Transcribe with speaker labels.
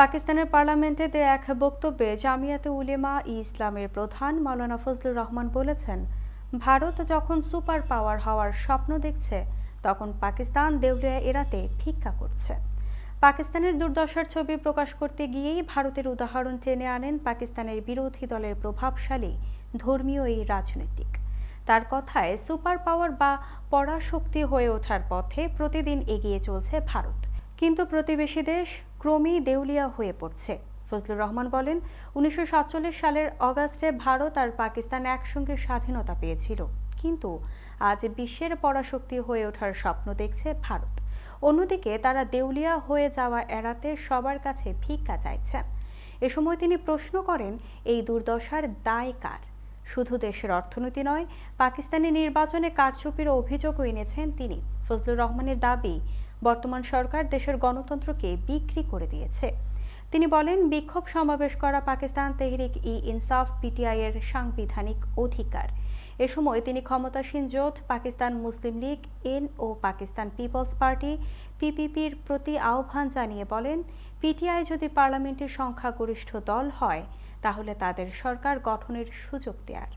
Speaker 1: পাকিস্তানের পার্লামেন্টে দেয়া এক বক্তব্যে জামিয়াতে উলেমা ইসলামের প্রধান মাওলানা ফজলুর রহমান বলেছেন, ভারত যখন সুপার পাওয়ার হওয়ার স্বপ্ন দেখছে, তখন পাকিস্তান দেউলিয়া এড়াতে ভিক্ষা করছে। পাকিস্তানের দুর্দশার ছবি প্রকাশ করতে গিয়েই ভারতের উদাহরণ টেনে আনেন পাকিস্তানের বিরোধী দলের প্রভাবশালী ধর্মীয় এই রাজনৈতিক। তার কথায়, সুপার পাওয়ার বা পরাশক্তি হয়ে ওঠার পথে প্রতিদিন এগিয়ে চলছে ভারত। কিন্তু প্রতিবেশী দেশ ক্রমেই দেউলিয়া হয়ে পড়ছে। ফজলুর রহমান বলেন, উনিশশো সাতচল্লিশ সালের অগাস্টে ভারত আর পাকিস্তান একসঙ্গে স্বাধীনতা পেয়েছিল। কিন্তু আজ বিশ্বের পরাশক্তি হয়ে ওঠার স্বপ্ন দেখছে ভারত। অন্যদিকে তারা দেউলিয়া হয়ে যাওয়া এড়াতে সবার কাছে ভিক্ষা চাইছেন এ সময় তিনি প্রশ্ন করেন, এই দুর্দশার দায় কার? শুধু দেশের অর্থনীতি নয়, পাকিস্তানি নির্বাচনে কারচুপির অভিযোগও এনেছেন তিনি। ফজলুর রহমানের দাবি, বর্তমান সরকার দেশের গণতন্ত্রকে বিক্রি করে দিয়েছে। তিনি বলেন, বিক্ষোভ সমাবেশ করা পাকিস্তান তেহরিক ই ইনসাফ পিটিআই এর সাংবিধানিক অধিকার। এ সময় তিনি ক্ষমতাসীন জোট, পাকিস্তান মুসলিম লীগ, এন ও পাকিস্তান পিপলস পার্টি, পিপিপির প্রতি আহ্বান জানিয়ে বলেন, পিটিআই যদি পার্লামেন্টের সংখ্যাগরিষ্ঠ দল হয়, তাহলে তাদের সরকার গঠনের সুযোগ দেয়ার।